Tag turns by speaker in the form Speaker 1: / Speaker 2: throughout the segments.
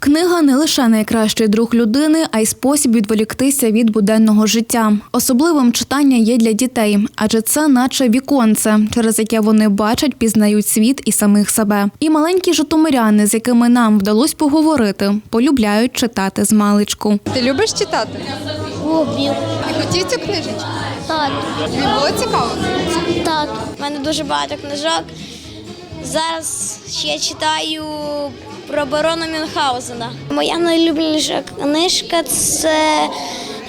Speaker 1: Книга не лише найкращий друг людини, а й спосіб відволіктися від буденного життя. Особливим читання є для дітей, адже це наче віконце, через яке вони бачать, пізнають світ і самих себе. І маленькі житомиряни, з якими нам вдалося поговорити, полюбляють читати з маличку.
Speaker 2: Ти любиш читати?
Speaker 3: Люблю.
Speaker 2: Ти хотів цю книжечку?
Speaker 3: Так,
Speaker 2: Тобі було цікаво?
Speaker 3: так. У мене дуже багато книжок. Зараз ще читаю про барона Мюнхгаузена. Моя найлюбленіша книжка це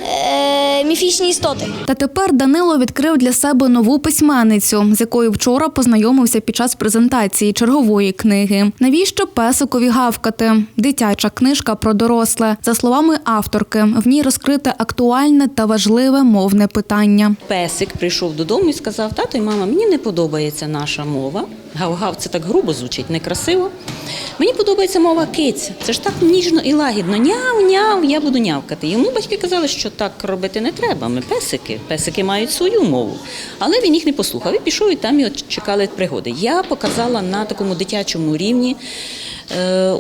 Speaker 3: е, міфічні істоти.
Speaker 1: Та тепер Данило відкрив для себе нову письменницю, з якою вчора познайомився під час презентації чергової книги. Навіщо песикові гавкати? Дитяча книжка про доросле. За словами авторки, в ній розкрите актуальне та важливе мовне питання.
Speaker 4: Песик прийшов додому і сказав: тато і мама, мені не подобається наша мова. Гав-гав, це так грубо звучить, некрасиво. Мені подобається мова киця. Це ж так ніжно і лагідно. Няв-няв, я буду нявкати. Йому батьки казали, що так робити не треба. Ми песики. Песики мають свою мову. Але він їх не послухав і пішов, і там його чекали пригоди. Я показала на такому дитячому рівні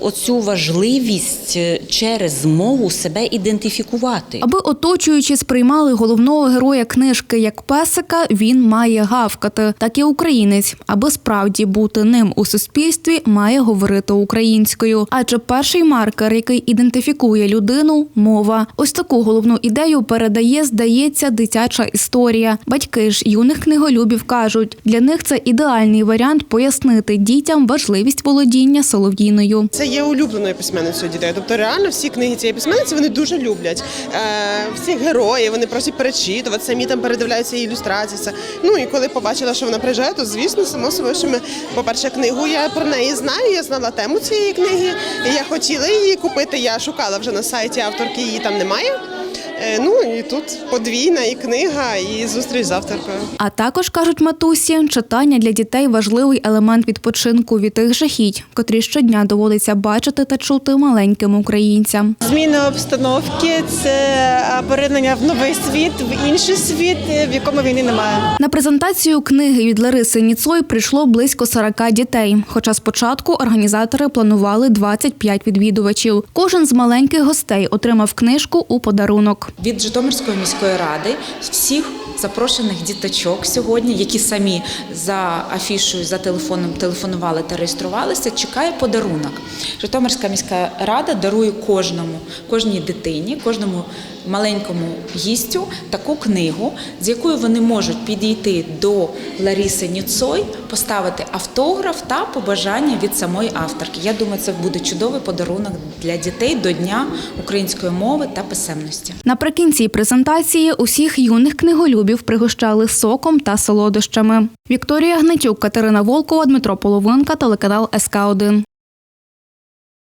Speaker 4: оцю важливість е, через мову себе ідентифікувати.
Speaker 1: Аби оточуючі сприймали головного героя книжки як песика, він має гавкати. Так і українець, аби справді бути ним у суспільстві, має говорити українською. Адже перший маркер, який ідентифікує людину мова. Ось таку головну ідею передає, здається, дитяча історія. Батьки ж юних книголюбів кажуть, для них це ідеальний варіант пояснити дітям важливість володіння солов'їною.
Speaker 5: Це є улюбленою письменницею дітей. Тобто, реально всі книги цієї письменниці вони дуже люблять. Е, всі герої вони просять перечитувати, самі там передивляються її ілюстрації. Ну і коли побачила, що вона приїжджає, то звісно, само собою, що ми, по-перше, книгу я про неї знаю. Я знала тему цієї книги. Я хотіла її купити. Я шукала вже на сайті авторки, її там немає. Е, ну і тут подвійна і книга, і зустріч з авторкою.
Speaker 1: А також кажуть матусі, читання для дітей важливий елемент відпочинку від тих жахіть, котрі щодня доводиться бачити та чути маленьким українцям.
Speaker 6: Зміна обстановки це поринення в новий світ, в інший світ, в якому війни немає.
Speaker 1: На презентацію книги від Лариси Ніцой прийшло близько 40 дітей. Хоча спочатку організатори планували 25 відвідувачів. Кожен з маленьких гостей отримав книжку у подарунок.
Speaker 7: Від Житомирської міської ради всіх запрошених діточок сьогодні, які самі за афішою, за телефоном телефонували та реєструвалися, чекає подарунок. Житомирська міська рада дарує кожному, кожній дитині, кожному маленькому гістю таку книгу, з якою вони можуть підійти до Ларіси Ніцой, поставити автограф та побажання від самої авторки. Я думаю, це буде чудовий подарунок для дітей до Дня української мови та писемності.
Speaker 1: Наприкінці презентації усіх юних книголюбів пригощали соком та солодощами. Вікторія Гнатюк, Катерина Волкова, Дмитро Половинка, телеканал СК 1